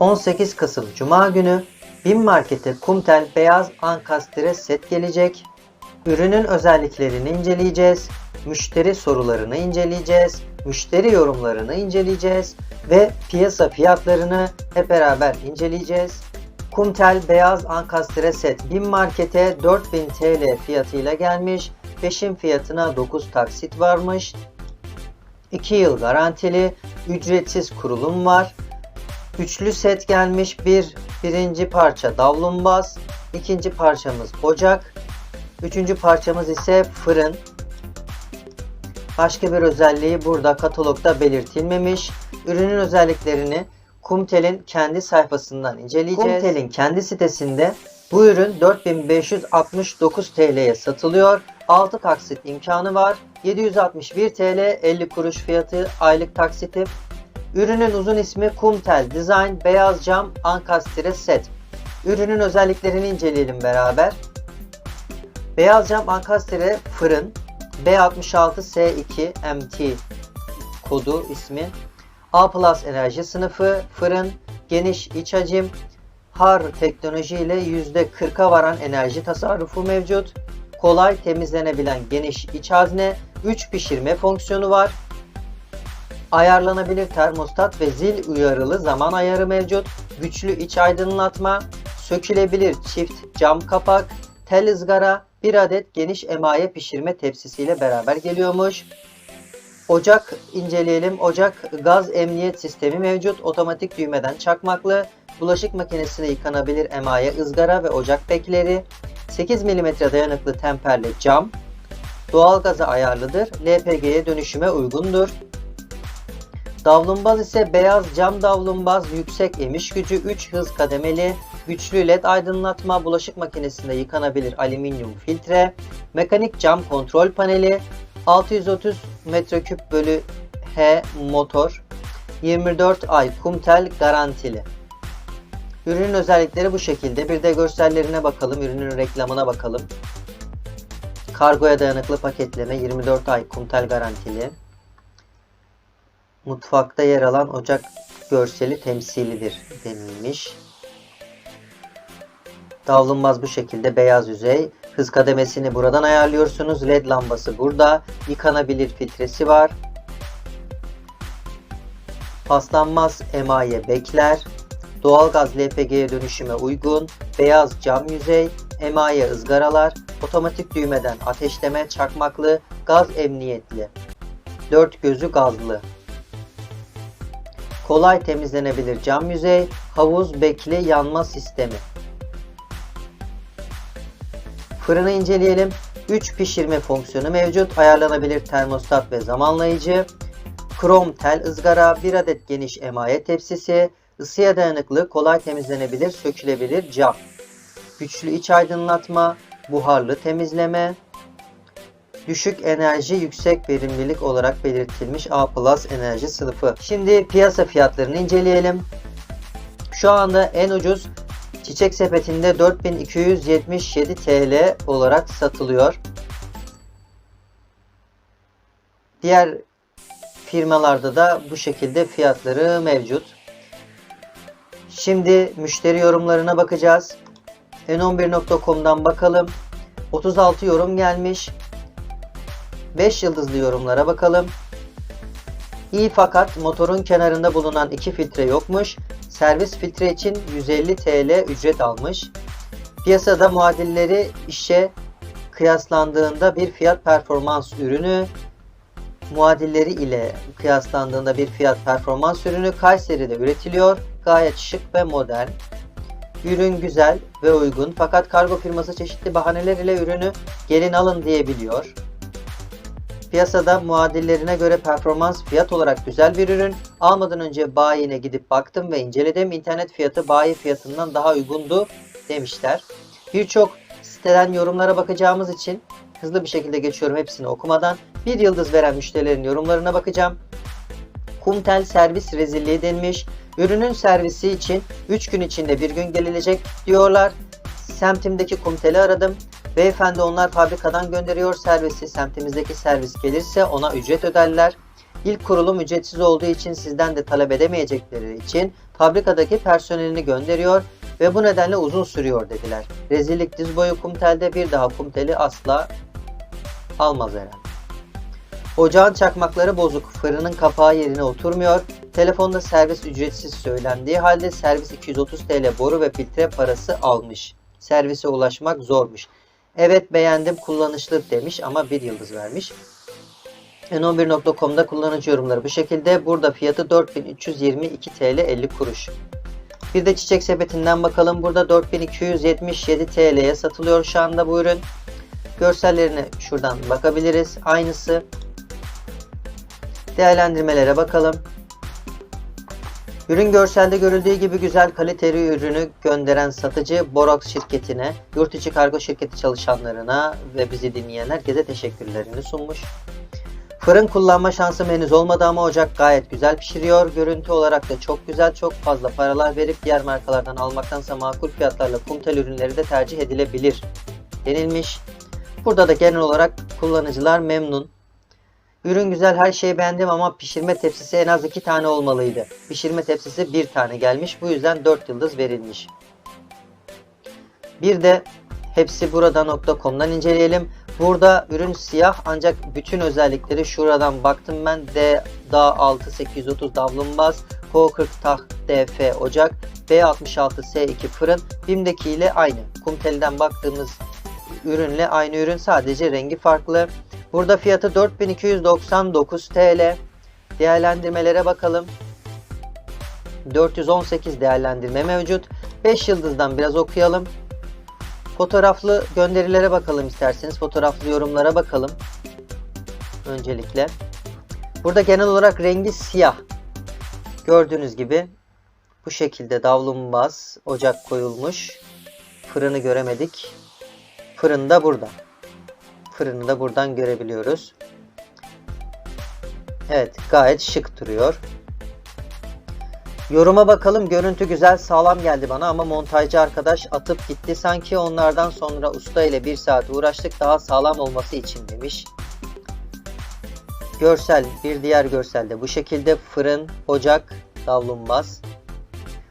18 Kasım Cuma günü BİM Market'e Kumtel beyaz ankastre set gelecek. Ürünün özelliklerini inceleyeceğiz. Müşteri sorularını inceleyeceğiz. Müşteri yorumlarını inceleyeceğiz. Ve piyasa fiyatlarını hep beraber inceleyeceğiz. Kumtel beyaz ankastre set BİM Market'e 4000 TL fiyatıyla gelmiş. Peşin fiyatına 9 taksit varmış. 2 yıl garantili, ücretsiz kurulum var. Üçlü set gelmiş. Bir birinci parça davlumbaz, ikinci parçamız ocak, üçüncü parçamız ise fırın. Başka bir özelliği burada katalogda belirtilmemiş. Ürünün özelliklerini Kumtel'in kendi sayfasından inceleyeceğiz. Kumtel'in kendi sitesinde bu ürün 4569 TL'ye satılıyor. 6 taksit imkanı var. 761 TL 50 kuruş fiyatı aylık taksiti. Ürünün uzun ismi Kumtel Design Beyaz Cam Ankastre Set. Ürünün özelliklerini inceleyelim beraber. Beyaz cam ankastre fırın B66S2 MT kodu ismi. A Plus enerji sınıfı fırın geniş iç hacim har teknoloji ile %40'a varan enerji tasarrufu mevcut. Kolay temizlenebilen geniş iç hazne 3 pişirme fonksiyonu var. Ayarlanabilir termostat ve zil uyarılı zaman ayarı mevcut. Güçlü iç aydınlatma, sökülebilir çift cam kapak, tel ızgara, bir adet geniş emaye pişirme tepsisiyle beraber geliyormuş. Ocak inceleyelim. Ocak gaz emniyet sistemi mevcut. Otomatik düğmeden çakmaklı. Bulaşık makinesine yıkanabilir emaye ızgara ve ocak bekleri. 8 mm dayanıklı temperli cam. Doğalgaza ayarlıdır. LPG'ye dönüşüme uygundur. Davlumbaz ise beyaz cam davlumbaz yüksek emiş gücü 3 hız kademeli, güçlü led aydınlatma, bulaşık makinesinde yıkanabilir alüminyum filtre, mekanik cam kontrol paneli, 630 metreküp bölü H motor, 24 ay kumtel garantili. Ürünün özellikleri bu şekilde. Bir de görsellerine bakalım, ürünün reklamına bakalım. Kargoya dayanıklı paketleme 24 ay kumtel garantili. Mutfakta yer alan ocak görseli temsilidir denilmiş. Davlumbaz bu şekilde beyaz yüzey. Hız kademesini buradan ayarlıyorsunuz. LED lambası burada. Yıkanabilir filtresi var. Paslanmaz emaye bekler. Doğalgaz LPG'ye dönüşüme uygun. Beyaz cam yüzey. Emaye ızgaralar. Otomatik düğmeden ateşleme çakmaklı. Gaz emniyetli. Dört gözü gazlı. Kolay temizlenebilir cam yüzey, havuz bekli yanma sistemi. Fırını inceleyelim. 3 pişirme fonksiyonu mevcut. Ayarlanabilir termostat ve zamanlayıcı. Krom tel ızgara, 1 adet geniş emaye tepsisi, ısıya dayanıklı, kolay temizlenebilir, sökülebilir cam. Güçlü iç aydınlatma, buharlı temizleme, düşük enerji yüksek verimlilik olarak belirtilmiş A enerji sınıfı. Şimdi piyasa fiyatlarını inceleyelim. Şu anda en ucuz çiçek sepetinde 4277 TL olarak satılıyor. Diğer firmalarda da bu şekilde fiyatları mevcut. Şimdi müşteri yorumlarına bakacağız. n11.com'dan bakalım. 36 yorum gelmiş. 5 yıldızlı yorumlara bakalım. İyi fakat motorun kenarında bulunan iki filtre yokmuş. Servis filtre için 150 TL ücret almış. Piyasada muadilleri işe kıyaslandığında bir fiyat performans ürünü muadilleri ile kıyaslandığında bir fiyat performans ürünü Kayseri'de üretiliyor. Gayet şık ve modern. Ürün güzel ve uygun fakat kargo firması çeşitli bahaneler ile ürünü gelin alın diyebiliyor. Piyasada muadillerine göre performans fiyat olarak güzel bir ürün. Almadan önce bayine gidip baktım ve inceledim. İnternet fiyatı bayi fiyatından daha uygundu demişler. Birçok siteden yorumlara bakacağımız için hızlı bir şekilde geçiyorum hepsini okumadan. Bir yıldız veren müşterilerin yorumlarına bakacağım. Kumtel servis rezilliği denmiş. Ürünün servisi için 3 gün içinde bir gün gelecek diyorlar. Semtimdeki Kumtel'i aradım. Beyefendi onlar fabrikadan gönderiyor servisi. Semtimizdeki servis gelirse ona ücret öderler. İlk kurulum ücretsiz olduğu için sizden de talep edemeyecekleri için fabrikadaki personelini gönderiyor ve bu nedenle uzun sürüyor dediler. Rezillik diz boyu kumtelde bir daha kumteli asla almaz herhalde. Ocağın çakmakları bozuk, fırının kapağı yerine oturmuyor, telefonda servis ücretsiz söylendiği halde servis 230 TL boru ve filtre parası almış. Servise ulaşmak zormuş. Evet beğendim kullanışlı demiş ama bir yıldız vermiş. N11.com'da kullanıcı yorumları bu şekilde. Burada fiyatı 4322 TL 50 kuruş. Bir de çiçek sepetinden bakalım. Burada 4277 TL'ye satılıyor şu anda bu ürün. Görsellerine şuradan bakabiliriz. Aynısı. Değerlendirmelere bakalım. Ürün görselde görüldüğü gibi güzel kaliteli ürünü gönderen satıcı Borax şirketine, yurt içi kargo şirketi çalışanlarına ve bizi dinleyen herkese teşekkürlerini sunmuş. Fırın kullanma şansım henüz olmadı ama ocak gayet güzel pişiriyor. Görüntü olarak da çok güzel, çok fazla paralar verip diğer markalardan almaktansa makul fiyatlarla kumtel ürünleri de tercih edilebilir denilmiş. Burada da genel olarak kullanıcılar memnun. Ürün güzel her şeyi beğendim ama pişirme tepsisi en az 2 tane olmalıydı. Pişirme tepsisi 1 tane gelmiş bu yüzden 4 yıldız verilmiş. Bir de hepsi burada.com'dan inceleyelim. Burada ürün siyah ancak bütün özellikleri şuradan baktım ben D DA 6 830 davlumbaz, Po 40 taht DF ocak, B66 S2 fırın, BİM'deki ile aynı. Kumtel'den baktığımız ürünle aynı ürün sadece rengi farklı. Burada fiyatı 4299 TL. Değerlendirmelere bakalım. 418 değerlendirme mevcut. 5 yıldızdan biraz okuyalım. Fotoğraflı gönderilere bakalım isterseniz. Fotoğraflı yorumlara bakalım. Öncelikle. Burada genel olarak rengi siyah. Gördüğünüz gibi bu şekilde davlumbaz ocak koyulmuş. Fırını göremedik. Fırın da burada. Fırını da buradan görebiliyoruz. Evet gayet şık duruyor. Yoruma bakalım. Görüntü güzel sağlam geldi bana ama montajcı arkadaş atıp gitti. Sanki onlardan sonra usta ile bir saat uğraştık daha sağlam olması için demiş. Görsel bir diğer görselde bu şekilde fırın, ocak, davlumbaz.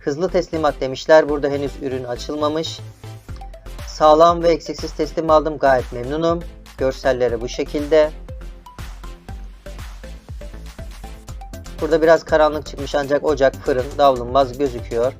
Hızlı teslimat demişler. Burada henüz ürün açılmamış. Sağlam ve eksiksiz teslim aldım. Gayet memnunum. Görselleri bu şekilde. Burada biraz karanlık çıkmış ancak ocak, fırın, davlumbaz gözüküyor.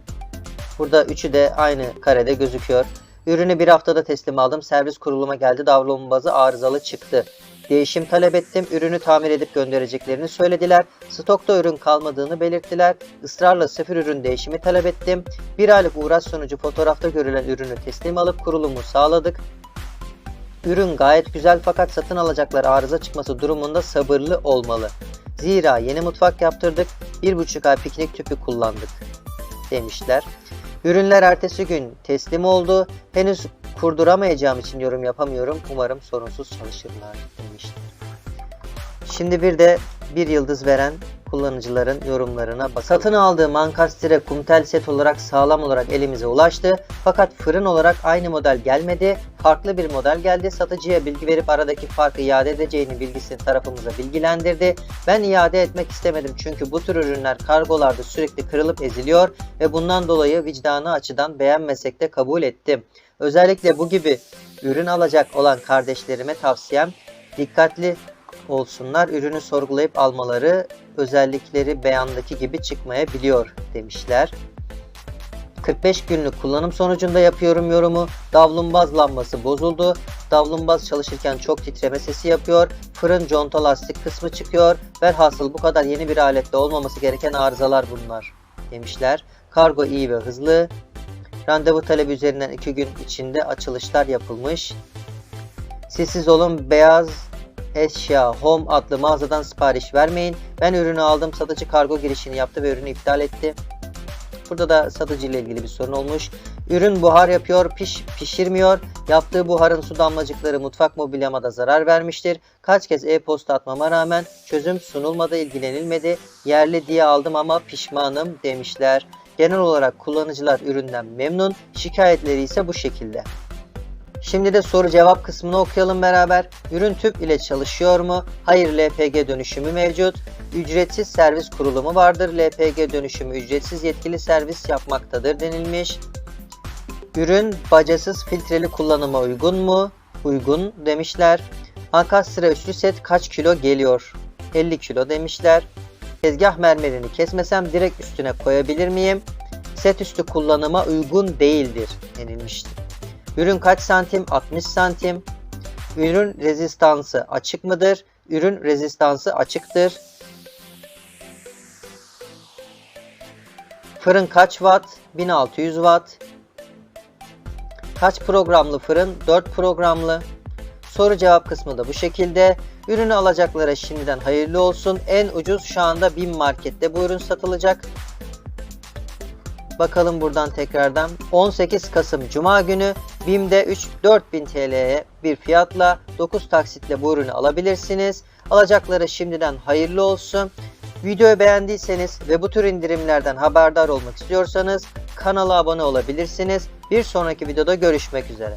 Burada üçü de aynı karede gözüküyor. Ürünü bir haftada teslim aldım. Servis kuruluma geldi. Davlumbazı arızalı çıktı. Değişim talep ettim. Ürünü tamir edip göndereceklerini söylediler. Stokta ürün kalmadığını belirttiler. Israrla sıfır ürün değişimi talep ettim. Bir aylık uğraş sonucu fotoğrafta görülen ürünü teslim alıp kurulumu sağladık. Ürün gayet güzel fakat satın alacaklar arıza çıkması durumunda sabırlı olmalı. Zira yeni mutfak yaptırdık, bir buçuk ay piknik tüpü kullandık demişler. Ürünler ertesi gün teslim oldu. Henüz kurduramayacağım için yorum yapamıyorum. Umarım sorunsuz çalışırlar demişler. Şimdi bir de bir yıldız veren kullanıcıların yorumlarına bakalım. Satın aldığım Ankastre kumtel set olarak sağlam olarak elimize ulaştı. Fakat fırın olarak aynı model gelmedi. Farklı bir model geldi. Satıcıya bilgi verip aradaki farkı iade edeceğini bilgisini tarafımıza bilgilendirdi. Ben iade etmek istemedim çünkü bu tür ürünler kargolarda sürekli kırılıp eziliyor ve bundan dolayı vicdanı açıdan beğenmesek de kabul ettim. Özellikle bu gibi ürün alacak olan kardeşlerime tavsiyem dikkatli olsunlar. Ürünü sorgulayıp almaları özellikleri beyandaki gibi çıkmayabiliyor demişler. 45 günlük kullanım sonucunda yapıyorum yorumu. Davlumbaz lambası bozuldu. Davlumbaz çalışırken çok titreme sesi yapıyor. Fırın conta lastik kısmı çıkıyor. Velhasıl bu kadar yeni bir alette olmaması gereken arızalar bunlar demişler. Kargo iyi ve hızlı. Randevu talebi üzerinden 2 gün içinde açılışlar yapılmış. Sessiz olun beyaz Eşya Home adlı mağazadan sipariş vermeyin. Ben ürünü aldım. Satıcı kargo girişini yaptı ve ürünü iptal etti. Burada da satıcı ile ilgili bir sorun olmuş. Ürün buhar yapıyor, piş, pişirmiyor. Yaptığı buharın su damlacıkları mutfak mobilyama da zarar vermiştir. Kaç kez e-posta atmama rağmen çözüm sunulmadı, ilgilenilmedi. Yerli diye aldım ama pişmanım demişler. Genel olarak kullanıcılar üründen memnun, şikayetleri ise bu şekilde. Şimdi de soru cevap kısmını okuyalım beraber. Ürün tüp ile çalışıyor mu? Hayır LPG dönüşümü mevcut. Ücretsiz servis kurulumu vardır. LPG dönüşümü ücretsiz yetkili servis yapmaktadır denilmiş. Ürün bacasız filtreli kullanıma uygun mu? Uygun demişler. Ankastre üçlü set kaç kilo geliyor? 50 kilo demişler. Tezgah mermerini kesmesem direkt üstüne koyabilir miyim? Set üstü kullanıma uygun değildir denilmişti. Ürün kaç santim? 60 santim. Ürün rezistansı açık mıdır? Ürün rezistansı açıktır. Fırın kaç watt? 1600 watt. Kaç programlı fırın? 4 programlı. Soru cevap kısmı da bu şekilde. Ürünü alacaklara şimdiden hayırlı olsun. En ucuz şu anda BİM markette bu ürün satılacak. Bakalım buradan tekrardan. 18 Kasım Cuma günü BİM'de 3-4000 TL'ye bir fiyatla 9 taksitle bu ürünü alabilirsiniz. Alacaklara şimdiden hayırlı olsun. Videoyu beğendiyseniz ve bu tür indirimlerden haberdar olmak istiyorsanız kanala abone olabilirsiniz. Bir sonraki videoda görüşmek üzere.